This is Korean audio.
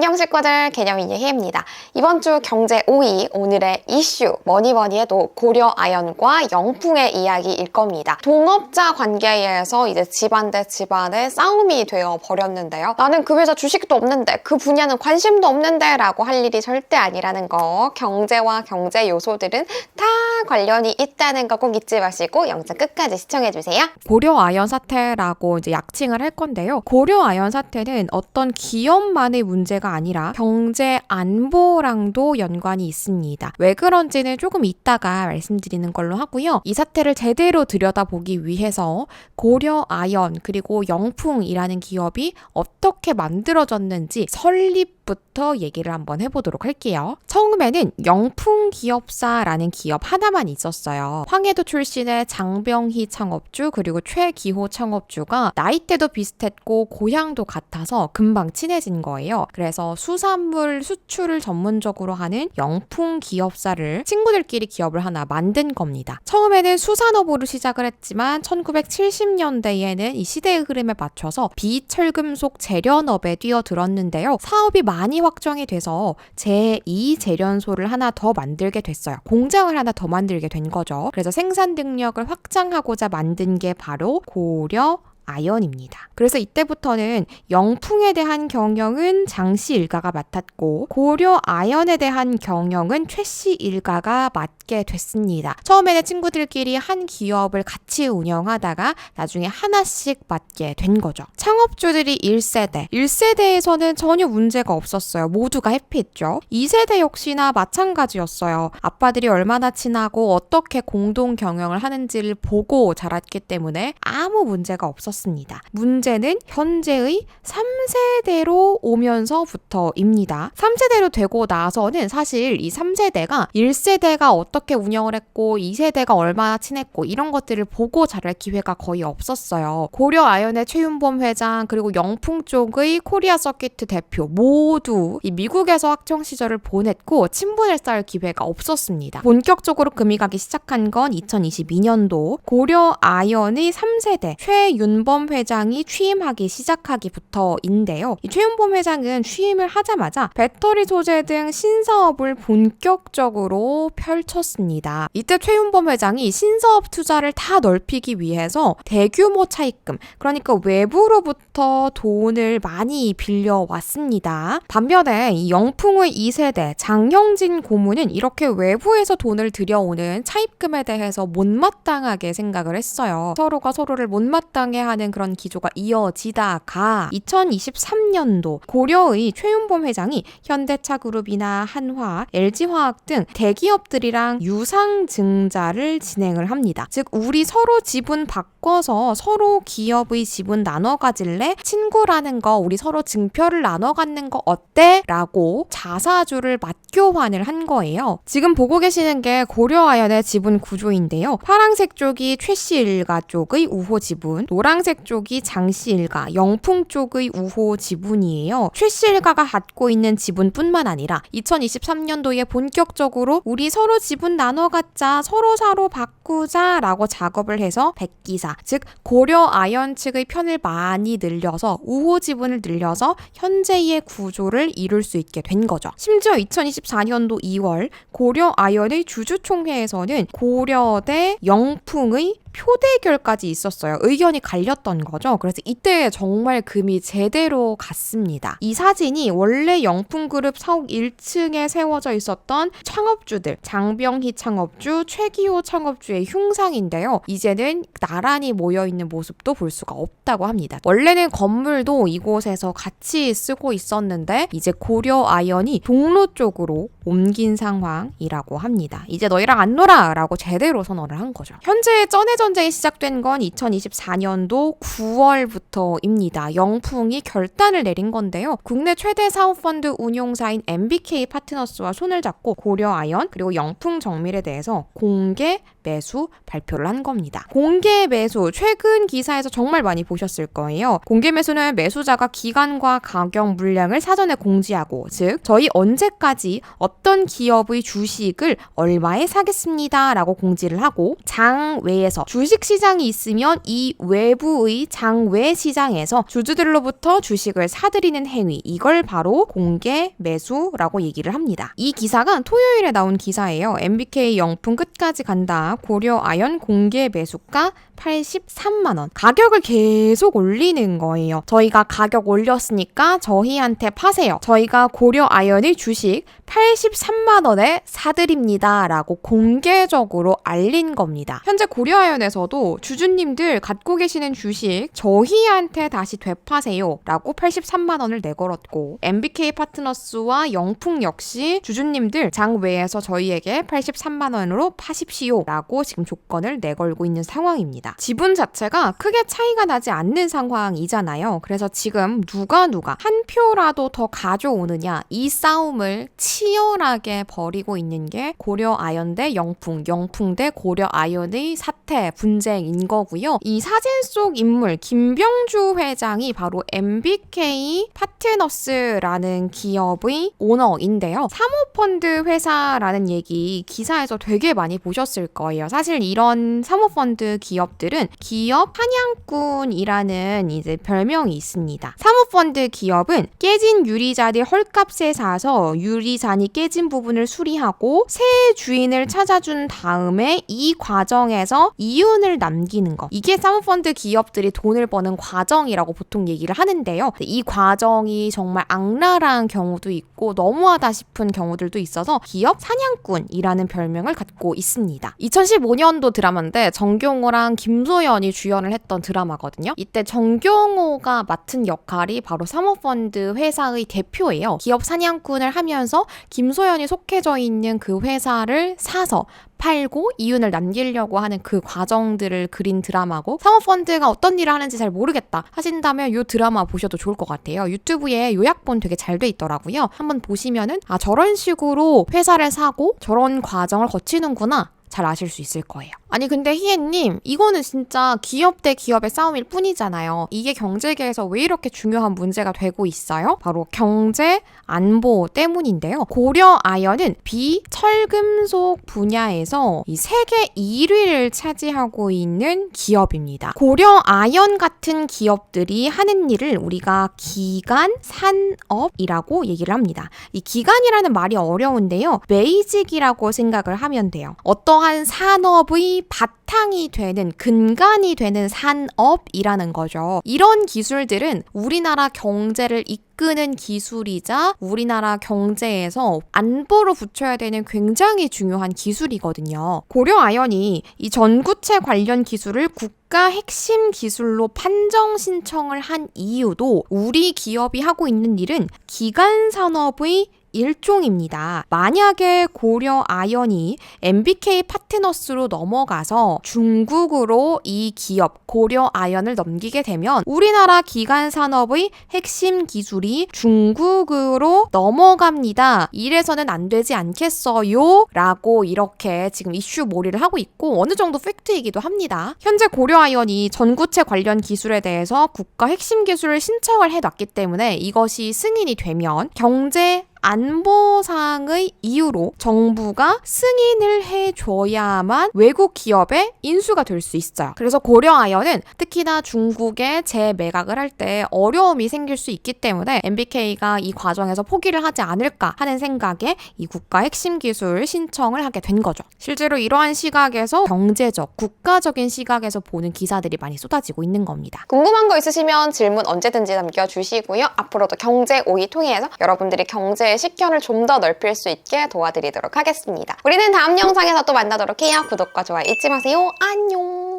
안녕 식구들 개념이 예희입니다. 이번 주 경제 5위 오늘의 이슈 뭐니 뭐니 해도 고려 아연과 영풍의 이야기일 겁니다. 동업자 관계에 의해서 이제 집안 대 집안의 싸움이 되어 버렸는데요. 나는 그 회사 주식도 없는데 그 분야는 관심도 없는데 라고 할 일이 절대 아니라는 거. 경제와 경제 요소들은 다 관련이 있다는 거 꼭 잊지 마시고 영상 끝까지 시청해 주세요. 고려 아연 사태라고 이제 약칭을 할 건데요. 고려 아연 사태는 어떤 기업만의 문제가 아니라 경제 안보랑도 연관이 있습니다. 왜 그런지는 조금 이따가 말씀드리는 걸로 하고요. 이 사태를 제대로 들여다보기 위해서 고려 아연 그리고 영풍이라는 기업이 어떻게 만들어졌는지 설립 부터 얘기를 한번 해보도록 할게요. 처음에는 영풍 기업사라는 기업 하나 만 있었어요. 황해도 출신의 장병희 창업주 그리고 최기호 창업주가 나이대도 비슷했고 고향도 같아서 금방 친해진 거예요. 그래서 수산물 수출을 전문적으로 하는 영풍 기업사를 친구들끼리 기업을 하나 만든 겁니다. 처음에는 수산업으로 시작을 했지만 1970년대에는 이 시대의 흐름에 맞춰서 비철금속 재련업에 뛰어들었는데요. 사업이 많이 확정이 돼서 제2 재련소를 하나 더 만들게 됐어요. 공장을 하나 더 만 들게 된 거죠. 그래서 생산 능력을 확장하고자 만든 게 바로 고려 아연입니다. 그래서 이때부터는 영풍에 대한 경영은 장씨 일가가 맡았고 고려 아연에 대한 경영은 최씨 일가가 맡게 됐습니다. 처음에는 친구들끼리 한 기업을 같이 운영하다가 나중에 하나씩 맡게 된 거죠. 창업주들이 1세대, 1세대에서는 전혀 문제가 없었어요. 모두가 해피했죠. 2세대 역시나 마찬가지였어요. 아빠들이 얼마나 친하고 어떻게 공동 경영을 하는지를 보고 자랐기 때문에 아무 문제가 없었 습니다. 문제는 현재의 3세대로 오면서부터입니다. 3세대로 되고 나서는 사실 이 3세대가 1세대가 어떻게 운영을 했고 2세대가 얼마나 친했고 이런 것들을 보고 자랄 기회가 거의 없었어요. 고려 아연의 최윤범 회장 그리고 영풍 쪽의 코리아 서키트 대표 모두 이 미국에서 학창 시절을 보냈고 친분을 쌓을 기회가 없었습니다. 본격적으로 금이 가기 시작한 건 2022년도 고려 아연의 3세대 최윤범 회장이 취임하기 시작하기부터인데요. 이 최윤범 회장은 취임을 하자마자 배터리 소재 등 신사업을 본격적으로 펼쳤습니다. 이때 최윤범 회장이 신사업 투자를 다 넓히기 위해서 대규모 차입금, 그러니까 외부로부터 돈을 많이 빌려왔습니다. 반면에 이 영풍의 2세대 장영진 고문은 이렇게 외부에서 돈을 들여오는 차입금에 대해서 못마땅하게 생각을 했어요. 서로가 서로를 못마땅해 하는 그런 기조가 이어지다가 2023년도 고려의 최윤범 회장이 현대차 그룹이나 한화, LG화학 등 대기업들이랑 유상 증자를 진행을 합니다. 즉 우리 서로 지분 바꿔서 서로 기업의 지분 나눠 가질래? 친구라는 거 우리 서로 증표를 나눠 갖는 거 어때? 라고 자사주를 맞교환을 한 거예요. 지금 보고 계시는 게 고려아연의 지분 구조인데요. 파란색 쪽이 최씨 일가 쪽의 우호 지분, 노 란색 쪽이 장씨 일가, 영풍 쪽의 우호 지분이에요. 최씨 일가가 갖고 있는 지분뿐만 아니라 2023년도에 본격적으로 우리 서로 지분 나눠 갖자, 서로 서로 바꾸자라고 작업을 해서 백기사, 즉 고려 아연 측의 편을 많이 늘려서 우호 지분을 늘려서 현재의 구조를 이룰 수 있게 된 거죠. 심지어 2024년도 2월 고려 아연의 주주총회에서는 고려 대 영풍의 표대결까지 있었어요. 의견이 갈렸던 거죠. 그래서 이때 정말 금이 제대로 갔습니다. 이 사진이 원래 영풍그룹 사옥 1층에 세워져 있었던 창업주들, 장병희 창업주, 최기호 창업주의 흉상인데요. 이제는 나란히 모여 있는 모습도 볼 수가 없다고 합니다. 원래는 건물도 이곳에서 같이 쓰고 있었는데 이제 고려 아연이 종로 쪽으로 옮긴 상황이라고 합니다. 이제 너희랑 안 놀아라고 제대로 선언을 한 거죠. 현재 쩐해 전쟁이 시작된 건 2024년도 9월부터입니다. 영풍이 결단을 내린 건데요. 국내 최대 사업펀드 운용사인 MBK 파트너스와 손을 잡고 고려 아연 그리고 영풍 정밀에 대해서 공개 매수 발표를 한 겁니다. 공개 매수 최근 기사에서 정말 많이 보셨을 거예요. 공개 매수는 매수자가 기간과 가격 물량을 사전에 공지하고 즉 저희 언제까지 어떤 기업의 주식을 얼마에 사겠습니다라고 공지를 하고 장 외에서 주식 시장이 있으면 이 외부의 장 외 시장에서 주주들로부터 주식을 사들이는 행위 이걸 바로 공개 매수라고 얘기를 합니다. 이 기사가 토요일에 나온 기사예요. MBK 영풍 끝까지 간다. 고려 아연 공개 매수가 83만 원. 가격을 계속 올리는 거예요. 저희가 가격 올렸으니까 저희한테 파세요. 저희가 고려 아연의 주식 83만 원에 사드립니다 라고 공개적으로 알린 겁니다. 현재 고려 아연에서도 주주님들 갖고 계시는 주식 저희한테 다시 되파세요 라고 83만 원을 내걸었고 MBK 파트너스와 영풍 역시 주주님들 장외에서 저희에게 83만 원으로 파십시오 라고 지금 조건을 내걸고 있는 상황입니다. 지분 자체가 크게 차이가 나지 않는 상황이잖아요. 그래서 지금 누가 누가 한 표라도 더 가져오느냐 이 싸움을 치열하게 벌이고 있는 게 고려 아연 대 영풍, 영풍 대 고려 아연의 사태 분쟁인 거고요. 이 사진 속 인물 김병주 회장이 바로 MBK 파트너스라는 기업의 오너인데요. 사모펀드 회사라는 얘기 기사에서 되게 많이 보셨을 거예요. 사실 이런 사모펀드 기업 들은 기업 사냥꾼이라는 이제 별명이 있습니다. 사모펀드 기업은 깨진 유리잔을 헐값에 사서 유리잔이 깨진 부분을 수리하고 새 주인을 찾아준 다음에 이 과정에서 이윤을 남기는 거. 이게 사모펀드 기업들이 돈을 버는 과정이라고 보통 얘기를 하는데요. 이 과정이 정말 악랄한 경우도 있고 너무하다 싶은 경우들도 있어서 기업 사냥꾼이라는 별명을 갖고 있습니다. 2015년도 드라마인데 정경호랑 김소연이 주연을 했던 드라마거든요. 이때 정경호가 맡은 역할이 바로 사모펀드 회사의 대표예요. 기업 사냥꾼을 하면서 김소연이 속해져 있는 그 회사를 사서 팔고 이윤을 남기려고 하는 그 과정들을 그린 드라마고 사모펀드가 어떤 일을 하는지 잘 모르겠다 하신다면 이 드라마 보셔도 좋을 것 같아요. 유튜브에 요약본 되게 잘 돼 있더라고요. 한번 보시면은 아 저런 식으로 회사를 사고 저런 과정을 거치는구나. 잘 아실 수 있을 거예요. 아니 근데 희애님 이거는 진짜 기업 대 기업의 싸움일 뿐이잖아요. 이게 경제계에서 왜 이렇게 중요한 문제가 되고 있어요? 바로 경제 안보 때문인데요. 고려 아연은 비철금속 분야에서 이 세계 1위를 차지하고 있는 기업입니다. 고려 아연 같은 기업들이 하는 일을 우리가 기간 산업이라고 얘기를 합니다. 이 기간이라는 말이 어려운데요. 베이직이라고 생각을 하면 돼요. 어떠한 산업의 바탕이 되는 근간이 되는 산업이라는 거죠. 이런 기술들은 우리나라 경제를 이끄는 기술이자 우리나라 경제에서 안보로 붙여야 되는 굉장히 중요한 기술이거든요. 고려 아연이 이 전구체 관련 기술을 국가 핵심 기술로 판정 신청을 한 이유도 우리 기업이 하고 있는 일은 기간 산업의 일종입니다. 만약에 고려 아연이 MBK 파트너스로 넘어가서 중국으로 이 기업 고려 아연을 넘기게 되면 우리나라 기간 산업의 핵심 기술이 중국으로 넘어갑니다. 이래서는 안 되지 않겠어요? 라고 이렇게 지금 이슈 몰이를 하고 있고 어느 정도 팩트이기도 합니다. 현재 고려 아연이 전구체 관련 기술에 대해서 국가 핵심 기술을 신청을 해놨기 때문에 이것이 승인이 되면 경제 안보상의 이유로 정부가 승인을 해줘야만 외국 기업의 인수가 될 수 있어요. 그래서 고려아연은 특히나 중국에 재매각을 할 때 어려움이 생길 수 있기 때문에 MBK가 이 과정에서 포기를 하지 않을까 하는 생각에 이 국가 핵심 기술 신청을 하게 된 거죠. 실제로 이러한 시각에서 경제적, 국가적인 시각에서 보는 기사들이 많이 쏟아지고 있는 겁니다. 궁금한 거 있으시면 질문 언제든지 남겨주시고요. 앞으로도 경제 오이 통해서 여러분들이 경제 의 식견을 좀 더 넓힐 수 있게 도와드리도록 하겠습니다. 우리는 다음 영상에서 또 만나도록 해요. 구독과 좋아요 잊지 마세요. 안녕!